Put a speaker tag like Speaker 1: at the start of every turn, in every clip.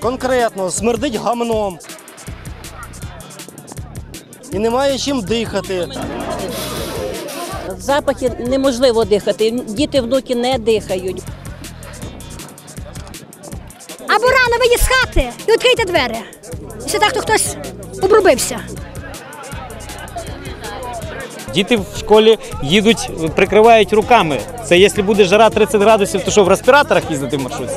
Speaker 1: Конкретно смердить гамном. І немає чим дихати.
Speaker 2: Запахи неможливо дихати. Діти, внуки не дихають.
Speaker 3: Або рано вийдіть з хати і відкрийте двері. Якщо так, то хтось обробився.
Speaker 4: Діти в школі їдуть, прикривають руками. Це якщо буде жара 30 градусів, то що в респіраторах їздити в маршрутці?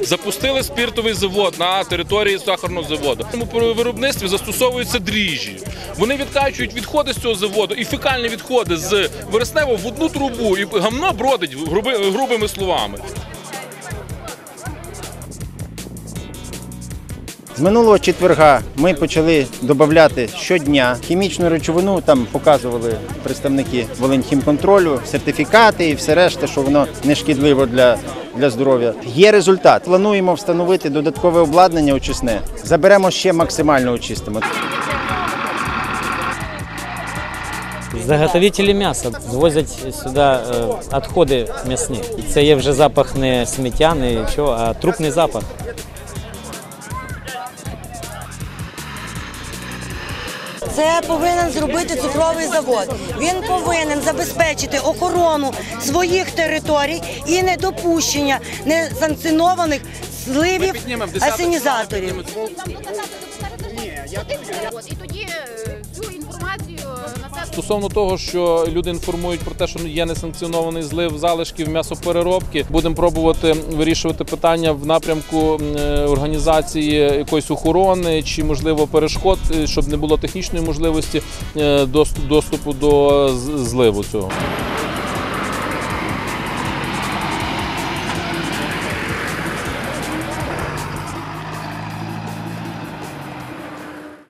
Speaker 5: Запустили спіртовий завод на території сахарного заводу. У виробництві застосовуються дріжджі. Вони відкачують відходи з цього заводу і фекальні відходи з вересневого в одну трубу, і гамно бродить груби- грубими словами.
Speaker 6: З минулого четверга ми почали додати щодня хімічну речовину. Там показували представники Волиньхімконтролю, сертифікати і все решта, що воно не шкідливо для, для здоров'я. Є результат. Плануємо встановити додаткове обладнання очисне. Заберемо ще максимально очистимо.
Speaker 4: Заготовителі м'яса звозять сюди відходи м'ясні. Це є вже запах не сміття, не нічого, а трупний запах.
Speaker 7: Це повинен зробити цукровий завод. Він повинен забезпечити охорону своїх територій і недопущення несанкціонованих зливів асенізаторів.
Speaker 8: І тоді
Speaker 5: Стосовно того, що люди інформують про те, що є несанкціонований злив залишків м'ясопереробки, будемо пробувати вирішувати питання в напрямку е, організації якоїсь охорони чи можливо перешкод, е, щоб не було технічної можливості е, доступу до зливу цього.